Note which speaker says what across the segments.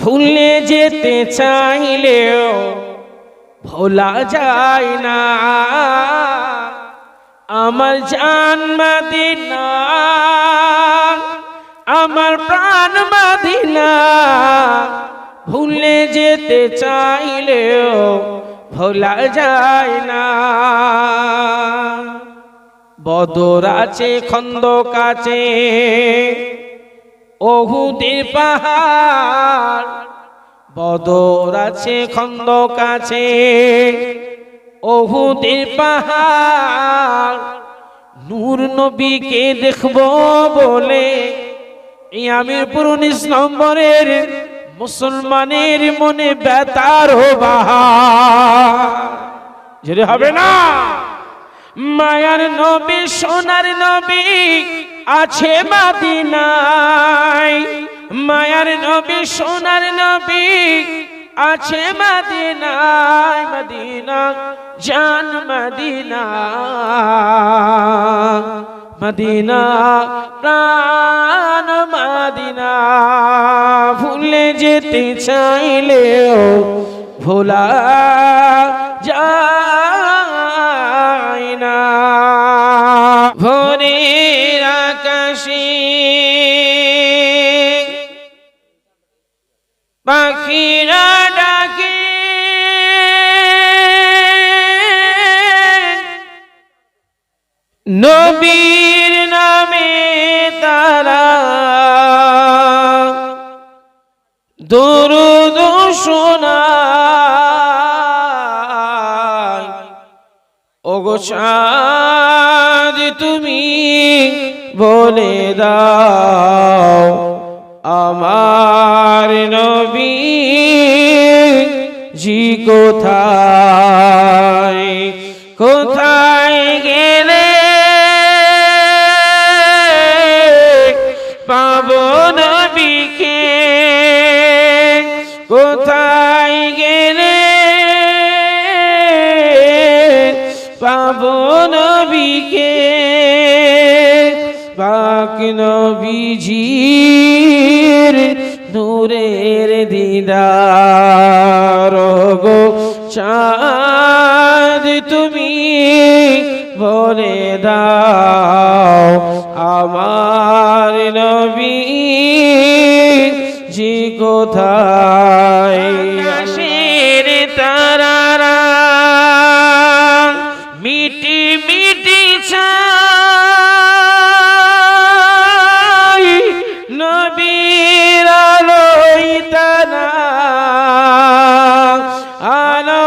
Speaker 1: ভুলে যেতে চাইলেও ভোলা যায় না। আমার জান মাদিনা, আমার প্রাণ মাদিনা, ভুলে যেতে চাইলেও ভোলা যায় না। বদর আছে খন্দক অহুদের পাহাড়, বদর আছে খন্দ কাছে অহুদের পাহাড়, নূর নবীকে দেখব বলে এই আমিরপুর উনিশ নম্বরের মুসলমানের মনে বেতার বাহার। যদি হবে না, মায়ার নবী, সোনার নবী আছে মাদিনায়। মায়ার নবী, সোনার নবী আছে মাদিনায়। মদিনা, জান মদিনা মদিনা, প্রাণ মদিনা। ভুলে যেতে চাইলেও ভোলা যায় আকাশে পাখিরা ডাকে। নবীর নামে তারা দরুদ শোনায়। ওগো চাঁদ তুমি বলে দাও আমার নবী জি কোথায়? কোথায় গেলে পাবো নবীকে? কোথায় গেলে পাবো নবীকে? নবীজির নূরের দিদার। গো চাঁদ তুমি বলে দাও। আমার নবী জি কোথায়?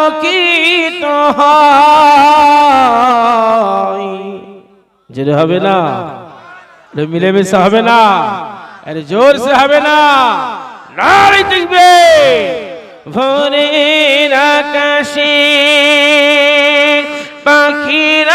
Speaker 1: আলোকিত যেটা হবে না? এটা মিলেমিশে হবে না? আরে জোর সে হবে না? নারী দেখবে ভোরের আকাশে পাখিরা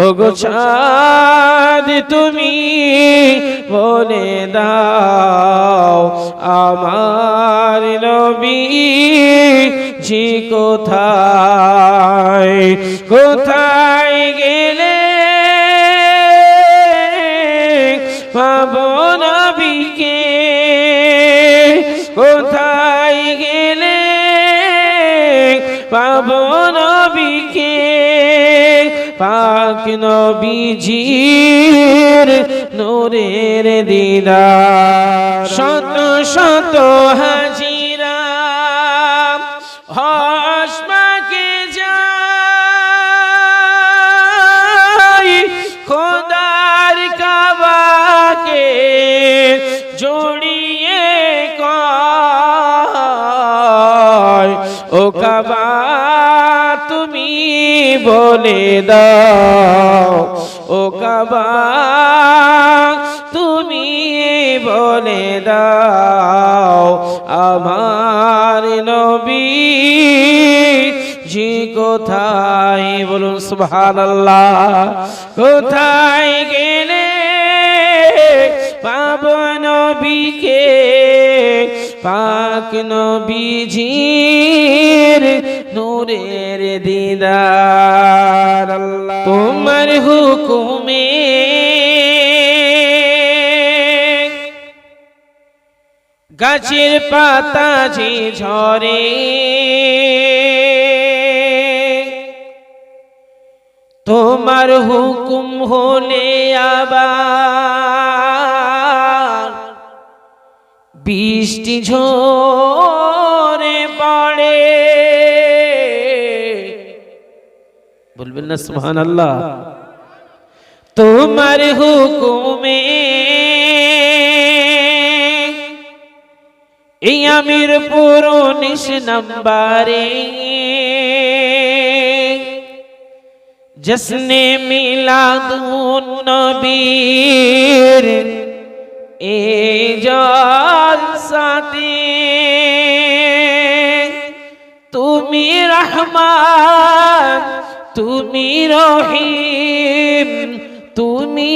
Speaker 1: ওগো চাঁদ তুমি বলে দাও আমার নবী জি কোথায়? কোথায় গেলে পাবো নবীকে? পাক নবীজির নূরের দিদার। শত শত হাজিরা হসমাকে যাই খোদার কাবাকে জড়িয়ে কয়। ও কাবা বলে দাও, ও কাবা, তুমি বলে দাও, আমার নবী জি কোথায়? বলুন সুবহানাল্লাহ, কোথায় গেলে পাব নবীকে? পাক নবীজির নূরের আল্লাহ হুকুমে। গাছের পাতা যে ঝরে, তোমার হুকুম হলে আবার বৃষ্টি ঝরে পড়ে। বলবেন না সুহান আল্লাহ তোমার হুকুমে এই আমির পুরনিশ নাম্বারে জসনে মিলাদুন নবীর এ জলসাতে তুমি রহমান, তুমি রহিম তুমি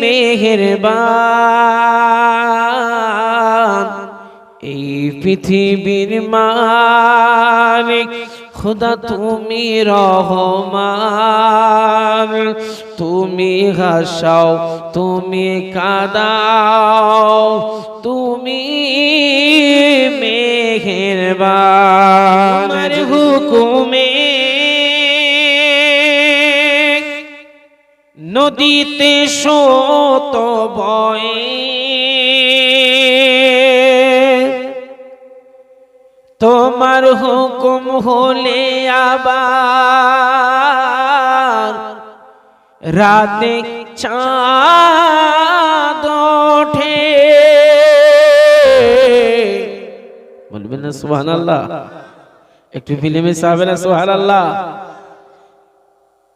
Speaker 1: মেহেরবান। এই পৃথিবীর মালিক, খুদা তুমি রহমান। তুমি হাসাও, তুমি কাদাও, তুমি মেহেরবান। হুকুমে নদীতে সত বয়ে। তোমার হুকুম হলে আবার রাতে চাঁদ ওঠে। বলবেন না সুহান আল্লাহ একটু ফিল্মে সাহেব না সুহান আল্লাহ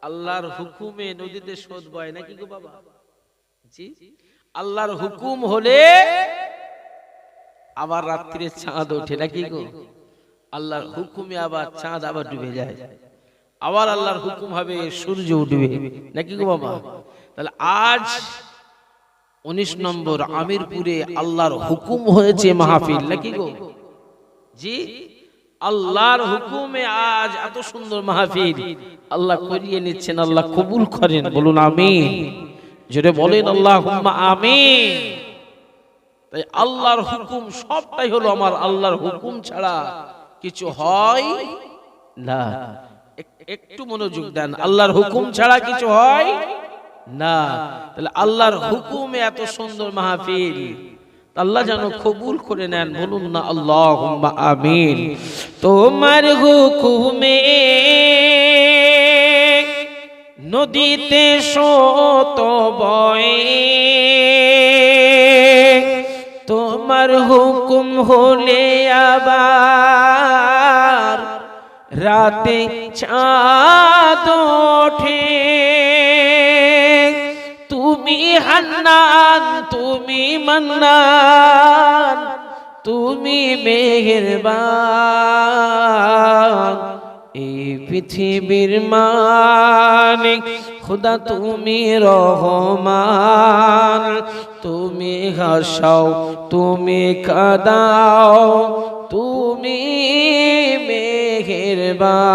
Speaker 1: আল্লাহর হুকুমে নদীতে শোধ বয় নাকি গো বাবা? জি? আল্লাহর হুকুম হলে আবার রাত্রিরে চাঁদ ওঠে নাকি গো? আল্লাহর হুকুমে আবার চাঁদ আবার ডুবে যায়। আবার আল্লাহর হুকুম হবে সূর্য উঠবে। নাকি গো বাবা? তাহলে আজ উনিশ নম্বর আমিরপুরে আল্লাহর হুকুম হয়েছে মাহফিল নাকি গো? জি? আল্লাহর হুকুমে আজ এত সুন্দর মাহফিল। আল্লাহ করিয়ে নিচ্ছেন, আল্লাহ কবুল করেন। বলুন আমিন। জোরে বলেন আল্লাহ আমিন। তাই আল্লাহর হুকুম সবটাই হলো আমার আল্লাহর হুকুম ছাড়া কিছু হয় না। একটু মনোযোগ দেন। আল্লাহর হুকুম ছাড়া কিছু হয় না। তাহলে আল্লাহর হুকুমে এত সুন্দর মাহফিল। আল্লাহ যেন কবুল করে নেন। বলুন না আল্লাহ আমিন। তোমার হুকুমে নদীতে সত বয়ে। তোমার হুকুম হলে আবার রাতে চাঁদ ওঠে। তুমি হান্নান, তুমি মান্নান, তুমি মেহেরবান। এই পৃথিবীর মালিক খুদা, তুমি রহমান। তুমি হাসাও, তুমি কাদাও, তুমি মেহেরবান।